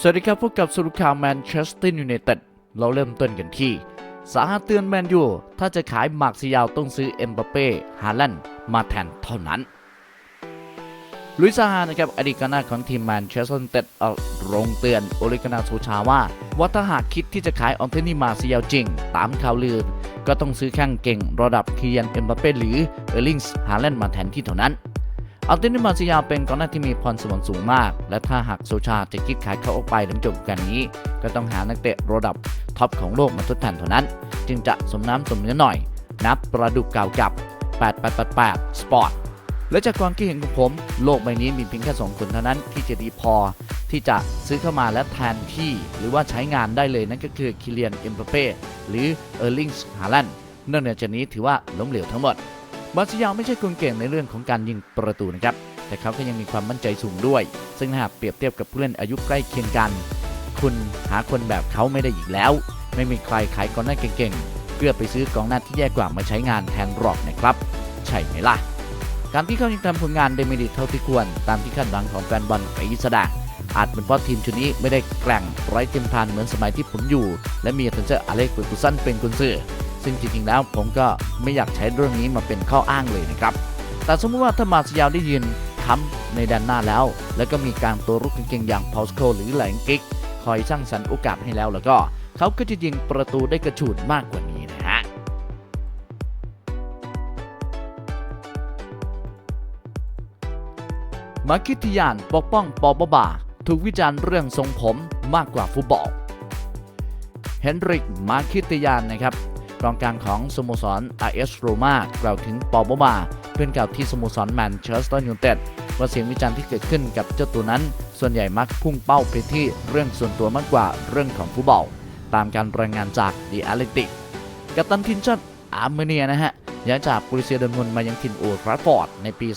สวัสดีครับพบกับสรุข่าวแมนเชสเตอร์ยูไนเต็ดเราเริ่มต้นกันที่ สาหาเตือนแมนยูถ้าจะขายมากซียาวต้องซื้อเอ็มบัปเป้ฮาแลนด์มาแทนเท่านั้นลุยซาฮานะครับอดีตก้าของทีมแมนเชสเตอร์ยูไนเต็ดเอาลงเตือนโอลิกานาโซชาว่าว่าถ้าหากคิดที่จะขายออนเทนี่มาซียาวจริง ตามข่าวลือ ก็ต้องซื้อแข้งเก่งระดับคียันเอ็มบัปเป้หรือเออร์ลิงส์ฮาแลนด์มาแทนที่เท่านั้น อัลตินิมาซิยาเป็นกองหน้าที่มีพรสวรรค์สูงมาก และถ้าหากโซชาจะคิดขายเขาออกไปหลังจบการนี้ ก็ต้องหานักเตะระดับท็อปของโลกมาทดแทนเท่านั้น จึงจะสมน้ำสมเนื้อหน่อย นับประดุกเก่ากับ 8888 Sport และจากความคิดเห็นของผม โลกใบนี้มีเพียงแค่ 2 คนเท่านั้นที่จะดีพอ ที่จะซื้อเข้ามาและแทนที่ หรือว่าใช้งานได้เลยนั่นก็คือคิเลียนเอ็มบัปเป้หรือเออร์ลิงส์ฮาแลนด์นอกจากนี้ถือว่าล้มเหลวทั้งหมด มาซิยาไม่ใช่คนเก่งในเรื่องของการยิงประตูนะครับ แต่เขาก็ยังมีความมั่นใจสูงด้วย ซึ่งหากเปรียบเทียบกับผู้เล่นอายุใกล้เคียงกัน คุณหาคนแบบเขาไม่ได้อีกแล้ว ไม่มีใครขายกองหน้าเก่งๆ เพื่อไปซื้อกองหน้าที่แย่กว่ามาใช้งานแทนหรอกนะครับ ใช่ไหมล่ะ การที่เขายังทำผลงานได้ไม่ดีเท่าที่ควร ตามที่คาดหวังของแฟนบอลไปแสดงอาจเป็นเพราะทีมชุดนี้ไม่ได้แกร่งไร้เทียมทานเหมือนสมัยที่ผมอยู่ และมีทันเจอร์อเล็กซ์เฟอร์กูสันเป็นกุนซือ ซึ่งจริงๆแล้วผมก็ไม่อยากใช้เรื่องนี้มาเป็นข้ออ้างเลยนะครับ แต่สมมติว่าถ้ามาสยาวได้ยืนค้ำในด้านหน้าแล้ว แล้วก็มีการตัวรุกเก่งๆอย่างพอสโคหรือแหลงกิกคอยสร้างสรรค์โอกาสให้แล้วแล้วก็เขาก็จะยิงประตูได้กระฉูดมากกว่านี้นะฮะมาคิติยานปกป้องปอบาบาถูกวิจารณ์เรื่องทรงผมมากกว่าฟุตบอล เฮนริก มาคิติยานนะครับ องกลางของสโมสร RS Roma กล่าวถึงปอบบาเพื่อนเก่าที่สโมสรแมนเชสเตอร์ยูไนเต็ดว่าเสียงวิจารณ์ที่เกิดขึ้นกับเจ้าตัวนั้น ส่วนใหญ่มักพุ่งเป้าไปที่เรื่องส่วนตัวมากกว่าเรื่องของฟุตบอลตามการรายงานจาก The Athletic กัปตันทีมชาติอาร์เมเนียนะฮะย้ายจากบริเซียเดอร์มุนมายังถิ่นโอทราฟอร์ดในปี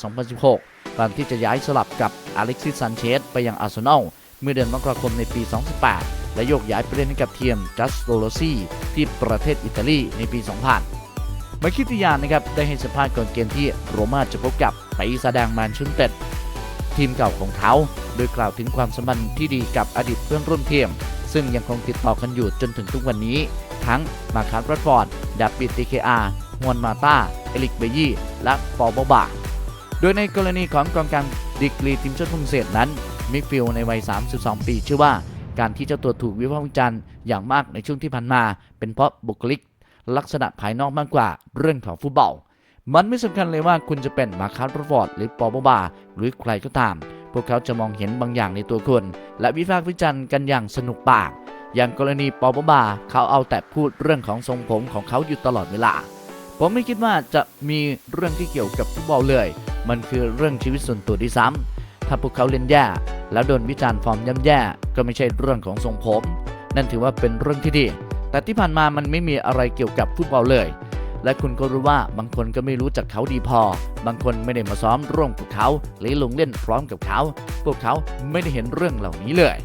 2016 ก่อนที่จะย้ายสลับกับอเล็กซิสซันเชสไปยังอาร์เซนอลเมื่อเดือนมกราคมในปี 2018 และโยกย้ายไปเล่นให้กับทีมจัสโตโลซีที่ประเทศอิตาลีในปี 2000มาคิติยานนะครับได้ให้สัมภาษณ์ก่อนเกมที่โรม่าจะพบกับไปแสดงแมนชุนเต็ดทีมเก่าของเขาโดยกล่าวถึงความสัมพันธ์ที่ดีกับอดีตเพื่อนร่วมทีมซึ่งยังคงติดต่อกันอยู่จนถึงทุกวันนี้ ทั้งมาคาร์บรัดฟอร์ดดับบิดตีเคอาร์ฮวนมาตาเอลิกเบยี่ และปอบอบา โดยในกรณีของกองกลางดีกรีทีมชาติฝรั่งเศสนั้นมิฟิลในวัย 32 ปี ชื่อว่า การที่เจ้าตัวถูกวิพากษ์วิจารณ์อย่างมากในช่วงที่ผ่านมา เป็นเพราะบุคลิก ลักษณะภายนอกมากกว่าเรื่องของฟุตบอลมันไม่สำคัญเลยว่าคุณจะเป็นมาคาร์รฟอร์ดหรือปอบบาหรือใครก็ตาม พวกเขาจะมองเห็นบางอย่างในตัวคุณ และวิพากษ์วิจารณ์กันอย่างสนุกปาก อย่างกรณีปอบบาเขาเอาแต่พูดเรื่องของทรงผมของเขาอยู่ตลอดเวลา ผมไม่คิดว่าจะมีเรื่องที่เกี่ยวกับฟุตบอลเลย มันคือเรื่องชีวิตส่วนตัวที่ซ้ำถ้าพวกเขาเล่นแย่ แล้วโดนวิจารณ์ฟอร์มย่ำแย่ก็ไม่ใช่เรื่องของทรงผม นั่นถือว่าเป็นเรื่องที่ดี แต่ที่ผ่านมามันไม่มีอะไรเกี่ยวกับฟุตบอลเลย และคุณก็รู้ว่าบางคนก็ไม่รู้จักเขาดีพอ บางคนไม่ได้มาซ้อมร่วมกับเขา หรือลงเล่นพร้อมกับเขา พวกเขาไม่ได้เห็นเรื่องเหล่านี้เลย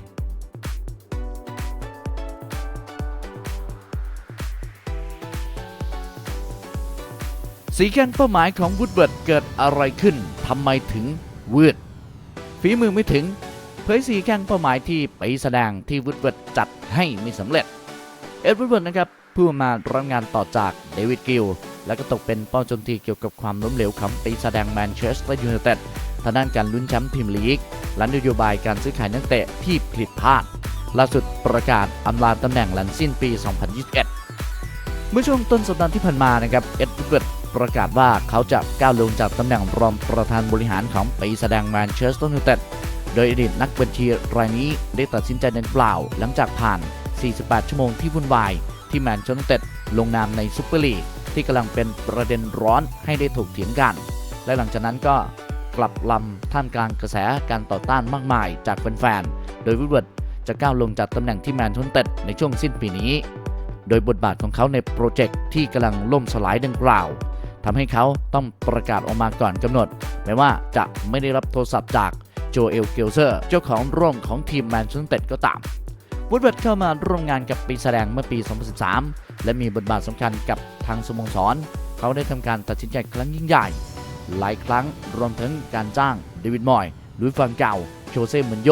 สีแข้งเป้าหมายของวูดเวิร์ดเกิดอะไรขึ้น ทำไมถึงวืด ฝีมือไม่ถึง เผยสีแข้งเป้าหมายที่ไปแสดงที่วูดเวิร์ดจัดให้ไม่สำเร็จ เอ็ดวูดเวิร์ดนะครับผู้มารับงานต่อจากเดวิดกิลและก็ตกเป็นเป้าโจมตีเกี่ยวกับความล้มเหลวของปีแสดงแมนเชสเตอร์ยูไนเต็ดทางด้านการลุ้นแชมป์พรีเมียร์ลีกและนโยบายการซื้อขายนักเตะที่ผิดพลาดล่าสุดประกาศอำลาตำแหน่งหลังสิ้นปี 2021 เมื่อช่วงต้นสัปดาห์ที่ผ่านมานะครับเอ็ดวูดเวิร์ดประกาศว่าเขาจะก้าวลงจากตำแหน่งรองประธานบริหารของปีแสดงแมนเชสเตอร์ยูไนเต็ด โดยอดีตนักบัญชีรายนี้ได้ตัดสินใจดังกล่าว หลังจากผ่าน 48 ชั่วโมงที่วุ่นวาย ที่แมนเชสเตอร์ยูไนเต็ดลงนามในซุปเปอร์ลีกที่กำลังเป็นประเด็นร้อนให้ได้ถกเถียงกัน และหลังจากนั้นก็กลับลำท่ามกลางกระแสการต่อต้านมากมายจากแฟนๆ โดยวูดเวิร์ดจะก้าวลงจากตำแหน่งที่แมนเชสเตอร์ยูไนเต็ดในช่วงสิ้นปีนี้ โดยบทบาทของเขาในโปรเจกต์ที่กำลังล่มสลายดังกล่าวทำให้เขาต้องประกาศออกมาก่อนกำหนด แม้ว่าจะไม่ได้รับโทรศัพท์จาก โจเอล เกลเซอร์ เจ้าของร่วมของทีมแมนเชสเตอร์ยูไนเต็ดก็ตามวูดเวิร์ดเข้ามาร่วมงานกับปีแสดงเมื่อปี 2013 และมีบทบาทสำคัญกับทางสโมสร เขาได้ทำการตัดสินใจครั้งยิ่งใหญ่ หลายครั้งรวมถึงการจ้างเดวิดมอยลุยฟังเก่าโชเซ่มุนโย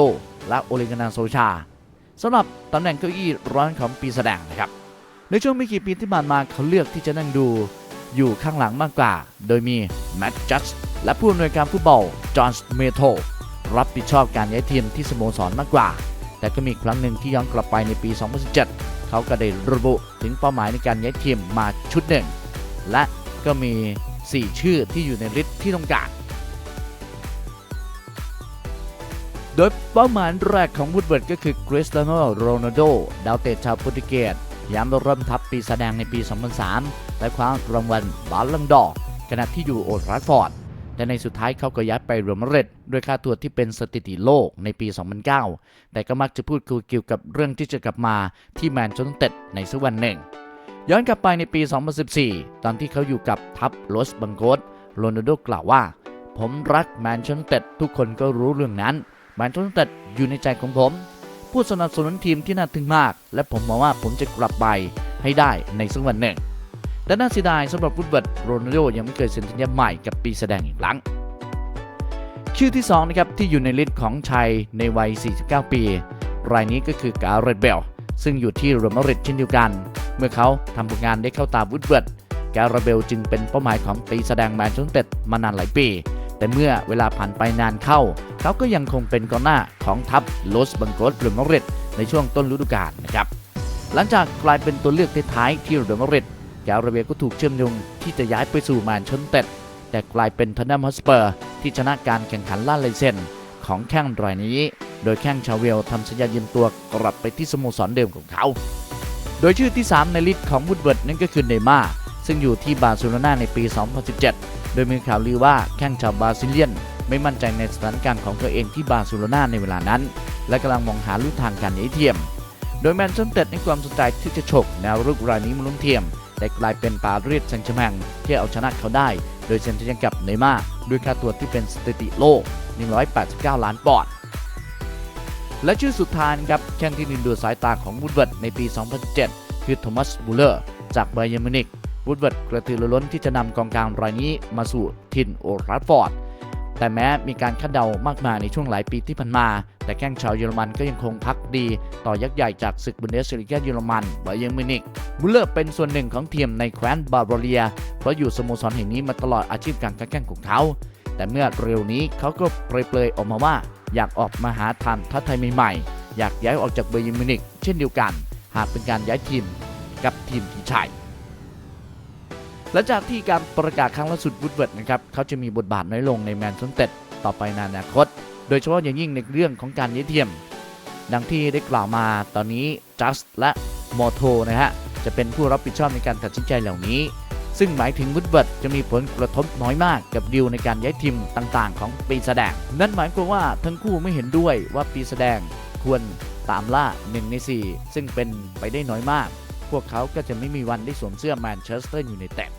และโอเลกานาโซชาสำหรับตำแหน่งเก้าอี้ร้อนของปีแสดงนะครับ ในช่วงไม่กี่ปีที่ผ่านมาเขาเลือกที่จะนั่งดูอยู่ข้างหลังมากกว่า โดยมีแมตต์จัสและผู้อำนวยการฟุตบอลจอห์นสเมโท รับผิดชอบการย้ายทีมที่สโมสรมากกว่า แต่ก็มีครั้งหนึ่งที่ย้อนกลับไปในปี 2017 เขาก็ได้ระบุถึงเป้าหมายในการย้ายทีมมาชุดหนึ่ง และก็มี 4 ชื่อที่อยู่ในลิสต์ที่ต้องการ โดยเป้าหมายแรกของวูดเวิร์ดก็คือคริสเตียโนโรนัลโดดาวเตะชาวโปรตุเกสย้ำเริ่มทัพปีแสดงในปี 2003 และคว้ารางวัลบาลลังดอขณะที่อยู่โอทราฟฟอร์ด แต่ในสุดท้ายเขาก็ย้ายไปเรอัลมาดริดด้วยค่าตัวที่เป็นสถิติโลกในปี 2009 แต่ก็มักจะพูดคุยเกี่ยวกับเรื่องที่จะกลับมาที่แมนเชสเตอร์ในสักวันหนึ่ง ย้อนกลับไปในปี 2014 ตอนที่เขาอยู่กับทัพลอสบังโกสโรนัลโดกล่าวว่า ผมรักแมนเชสเตอร์ทุกคนก็รู้เรื่องนั้นแมนเชสเตอร์อยู่ในใจของผม ผู้สนับสนุนทีมที่น่าทึ่งมาก และผมมองว่าผมจะกลับไปให้ได้ในสักวันหนึ่ง แต่น่าเสียดายสำหรับฟุตบอลโรนัลโดยังไม่เคยเซ็นสัญญาใหม่กับปีแสดงอีกครั้ง ชื่อที่2นะครับที่อยู่ในลิสต์ของชายในวัย 49 ปี รายนี้ก็คือการเรตเบลซึ่งอยู่ที่เรอัลมาดริดเช่นเดียวกัน เมื่อเขาทำผลงานได้เข้าตาวูดเวิร์ดการเบลจึงเป็นเป้าหมายของปีแสดงแมนเชสเตอร์มานานหลายปี แต่เมื่อเวลาผ่านไปนานเข้า เขาก็ยังคงเป็นกองหน้าของทัพลสบังโกสเรอัลมาดริดในช่วงต้นฤดูกาลนะครับหลังจากกลายเป็นตัวเลือกท้ายที่เรอัลมาดริด แกาเรเบลก็ถูกเชื่อมโยงที่จะย้ายไปสู่แมนเชสเตอร์แต่กลายเป็นทนนัมฮอสเปอร์ ที่ชนะการแข่งขันล่าลายเซ็นของแข้งรายนี้ โดยแข้งชาวเวลทำสัญญายืมตัวกลับไปที่สโมสรเดิมของเขา โดยชื่อที่ 3 ในลิสต์ของวูดเวิร์ดนั่นก็คือเนม่าร์ซึ่งอยู่ที่บาร์เซโลนาในปี 2017 โดยมีข่าวลือว่าแข้งชาวบราซิเลียน ไม่มั่นใจในสถานการณ์ของตัวเองที่บาร์เซโลนาในเวลานั้น และกำลังมองหาลู่ทางการย้ายเทียม โดยแมนเชสเตอร์ในความสนใจที่จะฉกแนวรุกรายนี้มาลุ้นเทียม แต่กลายเป็นปารีสแซงต์แชร์แมงที่เอาชนะเขาได้ โดยเซนสัญญากับเนย์ม่าร์ด้วยค่าตัวที่เป็นสถิติโลก 189 ล้านปอนด์และชื่อสุดท้ายครับแข้งที่ดินดูสายตาของวูดเวิร์ดในปี 2007 คือโทมัสบูเลอร์จากไบเยร์มินิกวูดเวิร์ดกระตือรือร้นที่จะนำกองกลางรายนี้มาสู่ทินโอลด์แทราฟฟอร์ดแต่แม้มีการคาดเดามากมายในช่วงหลายปีที่ผ่านมา แต่แข้งชาวเยอรมันก็ยังคงพักดีต่อยักษ์ใหญ่จากศึกบุนเดสลีกาเยอรมันไบเยร์นมิวนิกบูเลอร์เป็นส่วนหนึ่งของทีมในแคว้นบาบาเรีย เพราะอยู่สโมสรแห่งนี้มาตลอดอาชีพการค้าแข่งของเขา แต่เมื่อเร็วนี้เขาก็เปรยๆออกมาว่า อยากออกมาหาทางท้าทยใหม่ๆ อยากย้ายออกจากเบอร์ยิมิวนิกเช่นเดียวกัน หากเป็นการย้ายทีมกับทีมที่ใช่หลังจากที่การประกาศครั้งล่าสุดวูดเวิร์ดนะครับเขาจะมีบทบาทน้อยลงในแมนเชสเตอร์ต่อไปในอนาคต โดยเฉพาะอย่างยิ่งในเรื่องของการย้ายทีมดังที่ได้กล่าวมาตอนนี้จัสและมอโทนะฮะ จะเป็นผู้รับผิดชอบในการตัดสินใจเหล่านี้ ซึ่งหมายถึงวูดเวิร์ดจะมีผลกระทบน้อยมากกับดีลในการย้ายทีมต่างๆ ของปีแสดง นั่นหมายความว่าทั้งคู่ไม่เห็นด้วยว่าปีแสดงควรตามล่า1ใน 4 ซึ่งเป็นไปได้น้อยมาก พวกเขาก็จะไม่มีวันได้สวมเสื้อแมนเชสเตอร์ยูไนเต็ด